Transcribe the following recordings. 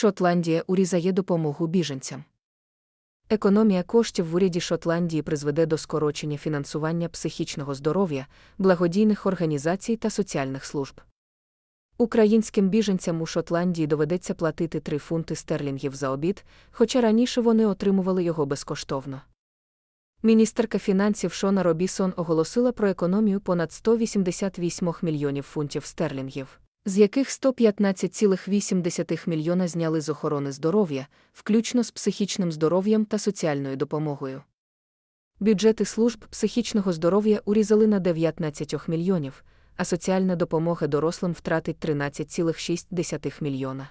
Шотландія урізає допомогу біженцям. Економія коштів в уряді Шотландії призведе до скорочення фінансування психічного здоров'я, благодійних організацій та соціальних служб. Українським біженцям у Шотландії доведеться платити 3 фунти стерлінгів за обід, хоча раніше вони отримували його безкоштовно. Міністерка фінансів Шона Робісон оголосила про економію понад 188 мільйонів фунтів стерлінгів, з яких 115,8 мільйона зняли з охорони здоров'я, включно з психічним здоров'ям та соціальною допомогою. Бюджети служб психічного здоров'я урізали на 19 мільйонів, а соціальна допомога дорослим втратить 13,6 мільйона.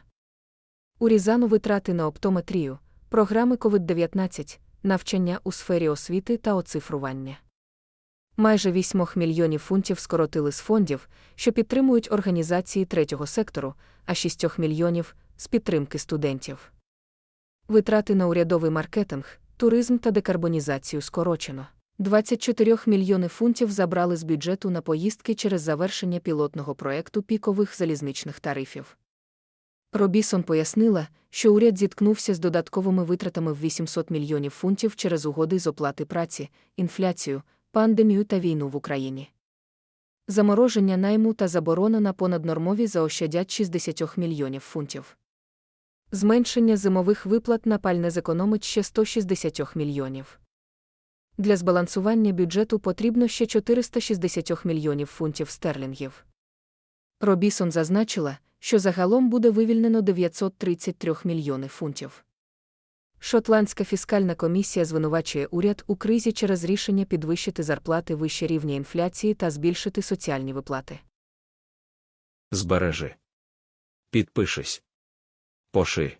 Урізану витрати на оптометрію, програми COVID-19, навчання у сфері освіти та оцифрування. Майже 8 мільйонів фунтів скоротили з фондів, що підтримують організації третього сектору, а 6 мільйонів з підтримки студентів. Витрати на урядовий маркетинг, туризм та декарбонізацію скорочено. 24 мільйони фунтів забрали з бюджету на поїздки через завершення пілотного проекту пікових залізничних тарифів. Робісон пояснила, що уряд зіткнувся з додатковими витратами в 800 мільйонів фунтів через угоди з оплати праці, інфляцію, пандемію та війну в Україні. Замороження найму та заборона на понаднормові заощадять 60 мільйонів фунтів. Зменшення зимових виплат на пальне зекономить ще 160 мільйонів. Для збалансування бюджету потрібно ще 460 мільйонів фунтів стерлінгів. Робісон зазначила, що загалом буде вивільнено 933 мільйони фунтів. Шотландська фіскальна комісія звинувачує уряд у кризі через рішення підвищити зарплати вище рівня інфляції та збільшити соціальні виплати. Збережи. Підпишись. Поши.